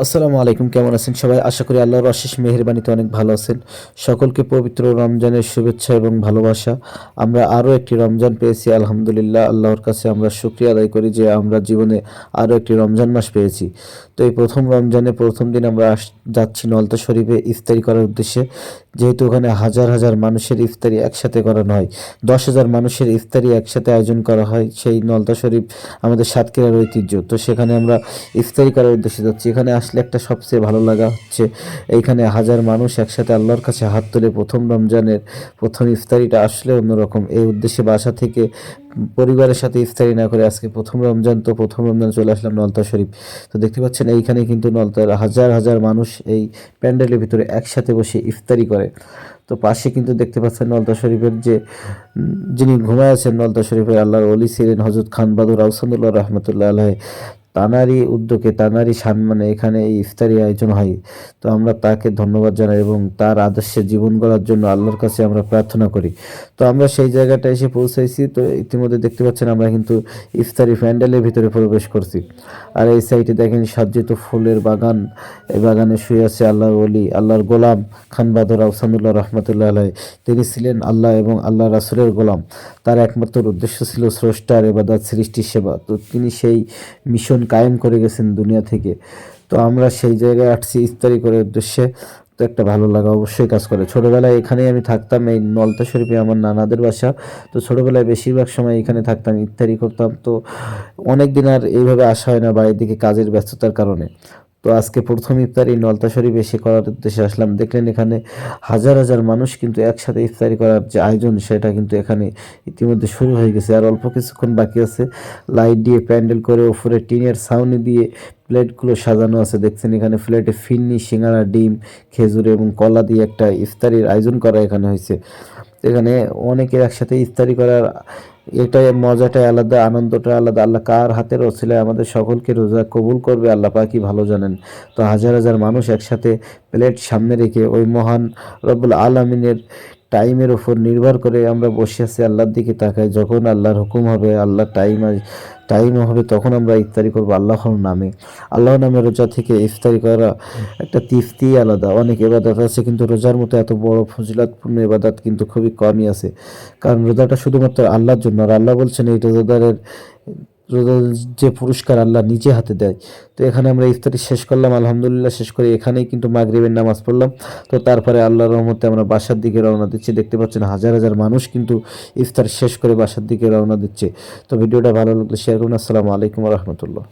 আসসালামু আলাইকুম, কেমন আছেন সবাই? আশা করি আল্লাহর অশেষ মেহেরবানিতে অনেক ভালো আছেন। সকলকে পবিত্র রমজানের শুভেচ্ছা এবং ভালোবাসা। আমরা আরও একটি রমজান পেয়েছি, আলহামদুলিল্লাহ। আল্লাহর কাছে আমরা শুক্রিয়া আদায় করি যে আমরা জীবনে আরও একটি রমজান মাস পেয়েছি। তো এই প্রথম রমজানে প্রথম দিন আমরা আস- যাচ্ছি নলতা শরীফে ইফতারি করার উদ্দেশ্যে। যেহেতু ওখানে হাজার হাজার মানুষের ইফতারি একসাথে করানো হয়, দশ হাজার মানুষের ইফতারি একসাথে আয়োজন করা হয় সেই নলতা শরীফ আমাদের সাতক্ষীরার ঐতিহ্য। তো সেখানে আমরা ইফতারি করার উদ্দেশ্যে যাচ্ছি। এখানে আসলে একটা সবচেয়ে ভালো লাগা হচ্ছে। এইখানে হাজার মানুষ একসাথে আল্লাহর কাছে হাত তুলে প্রথম রমজানের প্রথম ইফতারিটা আসলে অন্যরকম। এই উদ্দেশ্যে বাসা থেকে পরিবারের সাথে ইফতারি না করে আজকে প্রথম রমজান, তো প্রথম রমজান চলে আসলাম নলতা শরীফ। তো দেখতে পাচ্ছেন, এইখানে কিন্তু নলতার হাজার হাজার মানুষ এই প্যান্ডেলের ভিতরে একসাথে বসে ইফতারি করে। তো পাশে কিন্তু দেখতে পাচ্ছেন নলতা শরীফের যে যিনি ঘুমায় আছেন, নলতা শরীফের আল্লাহর অলি ছিলেন হজরত খান বাদুর আউসানুল্লাহ রহমতুল্লাহ আলাহ তানারই উদ্যোগে তানারই সম্মানে এখানে এই ইফতারি আয়োজন হয়। তো আমরা তাকে ধন্যবাদ জানাই এবং তার আদর্শে জীবন গড়ার জন্য আল্লাহর কাছে আমরা প্রার্থনা করি। তো আমরা সেই জায়গাটা এসে পৌঁছাইছি। তো ইতিমধ্যে দেখতে পাচ্ছেন আমরা কিন্তু ইফতারি প্যান্ডেলের ভিতরে প্রবেশ করছি। আর এই সাইডে দেখেন সাজ্জিত ফুলের বাগান। এই বাগানে শুয়ে আছে আল্লাহর ওলি, আল্লাহর গোলাম খান বাদর আহসানুল্লাহ রহমতুল্লাহ আলাই তিনি ছিলেন আল্লাহ এবং আল্লাহ রাসুলের গোলাম। তার একমাত্র উদ্দেশ্য ছিল স্রষ্টার এবাদাত, সৃষ্টির সেবা। তো তিনি সেই মিশন কায়েম করে গেছেন দুনিয়া থেকে। তো আমরা সেই জায়গায় আসছি ইফতারি করার উদ্দেশ্যে। তো একটা ভালো লাগা অবশ্যই কাজ করে। ছোটোবেলায় এখানেই আমি থাকতাম, এই নলতা শরীফে আমার নানাদের বাসা। তো ছোটোবেলায় বেশিরভাগ সময় এখানে থাকতাম, ইফতারি করতাম। তো অনেক দিন আর এইভাবে আসা হয় না বাইরের দিকে কাজের ব্যস্ততার কারণে। তো আজকে প্রথম ইফতারি নলতা শরীফ এসে করার উদ্দেশ্যে আসলাম। দেখলেন এখানে হাজার হাজার মানুষ কিন্তু একসাথে ইফতারি করার যে আয়োজন, সেটা কিন্তু এখানে ইতিমধ্যে শুরু হয়ে গেছে। আর অল্প কিছুক্ষণ বাকি আছে। লাইট দিয়ে প্যান্ডেল করে উপরে টিনের ছাউনি দিয়ে প্লেটগুলো সাজানো আছে। দেখছেন এখানে প্লেটে ফিন্নি, সিঙ্গারা, ডিম, খেজুর এবং কলা দিয়ে একটা ইফতারির আয়োজন করা এখানে হয়েছে। এখানে অনেকের একসাথে ইফতারি করার এটাই মজাটাই আলাদা আনন্দটা আলাদা। আল্লাহ কার হাতের ওসিলায় আমাদের সকলকে রোজা কবুল করবে, আল্লাহ পাকি ভালো জানেন। তো হাজার হাজার মানুষ একসাথে প্লেট সামনে রেখে ওই মহান রব্বুল আলমিনের টাইমের উপর নির্ভর করে আমরা বসে আছি আল্লাহর দিকে তাকাই যখন আল্লাহর হুকুম হবে আল্লাহ টাইম টাইম হবে, তখন আমরা ইফতারি করব আল্লাহর নামে। আল্লাহর নামে রোজা থেকে ইফতারি করা একটা তৃপ্তি আলাদা। অনেক এবাদত আছে, কিন্তু রোজার মতো এত বড় ফজিলাতপূর্ণ এবাদত কিন্তু খুবই কমই আছে। কারণ রোজাটা শুধুমাত্র আল্লাহর জন্য, আর আল্লাহ বলছেন এই রোজাদারের যে পুরস্কার আল্লাহ নিজে হাতে দেয়। তো এখানে আমরা ইফতারি শেষ করলাম, আলহামদুলিল্লাহ শেষ করে এখানেই কিন্তু মাগরিবের নামাজ পড়লাম। তো তারপরে আল্লাহর রহমতে আমরা বাসার দিকে রওনা দিচ্ছি। দেখতে পাচ্ছেন হাজার হাজার মানুষ কিন্তু ইফতার শেষ করে বাসার দিকে রওনা দিচ্ছে। তো ভিডিওটা ভালো লাগলে শেয়ার করুন। আসসালামু আলাইকুম রহমতুল্লাহ।